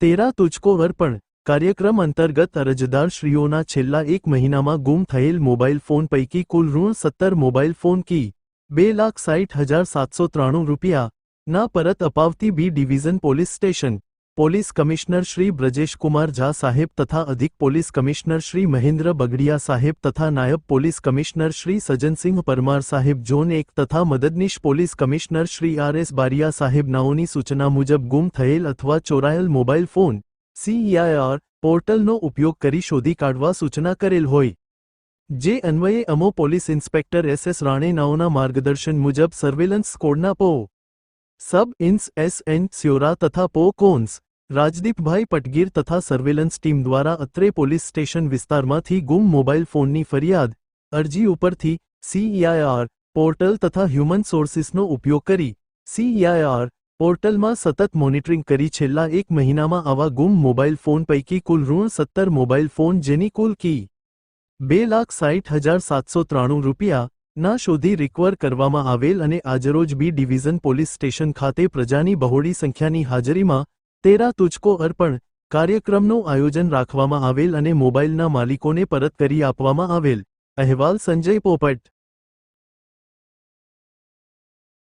તેરા તુચકો અર્પણ કાર્યક્રમ અંતર્ગત અરજદાર શ્રીઓના છેલ્લા એક મહિનામાં ગુમ થયેલ મોબાઈલ ફોન પૈકી કુલ ઋણ સત્તર મોબાઈલ ફોન કી બે લાખ સાઠ હજાર સાતસો ત્રાણું રૂપિયા ના પરત અપાવતી B division police station police commissioner Shri Brajeshkumar Jha સાહેબ તથા અધિક પોલીસ કમિશનર શ્રી મહેન્દ્ર બગડિયા સાહેબ તથા નાયબ પોલીસ કમિશનર શ્રી સજનસિંહ પરમાર સાહેબ ઝોન એક તથા મદદનીશ police commissioner Shri R S Bariya સાહેબ નાઓની સૂચના મુજબ ગુમ થયેલ અથવા ચોરાયેલ મોબાઈલ ફોન સીઈઆઈઆર પોર્ટલનો ઉપયોગ કરી શોધી કાઢવા સૂચના કરેલ હોય જે અન્વયે અમો પોલીસ ઇન્સ્પેક્ટર એસ એસ રાણેનાઓના માર્ગદર્શન મુજબ સર્વેલન્સ કોડના પો સબ ઇન્સ એસ એન સ્યોરા તથા પો કોન્સ રાજદીપભાઈ પટગીર તથા સર્વેલન્સ ટીમ દ્વારા અત્રે પોલીસ સ્ટેશન વિસ્તારમાંથી ગુમ મોબાઈલ ફોનની ફરિયાદ અરજી ઉપરથી સીઈઆઈઆર પોર્ટલ તથા હ્યુમન સોર્સિસનો ઉપયોગ કરી સીઈઆઈઆર પોર્ટલમાં સતત મોનિટરિંગ કરી છેલ્લા એક મહિનામાં આવા ગુમ મોબાઈલ ફોન પૈકી કુલ ઋણ સત્તર મોબાઈલ ફોન જેની કુલ કી બે લાખ સાઠ હજાર સાતસો ત્રાણું રૂપિયા ના શોધી રિકવર કરવામાં આવેલ અને આજરોજ બી ડિવિઝન પોલીસ સ્ટેશન ખાતે પ્રજાની બહોળી સંખ્યાની હાજરીમાં તેરા તુચકો અર્પણ કાર્યક્રમનું આયોજન રાખવામાં આવેલ અને મોબાઈલના માલિકોને પરત કરી આપવામાં આવેલ. અહેવાલ સંજય પોપટ.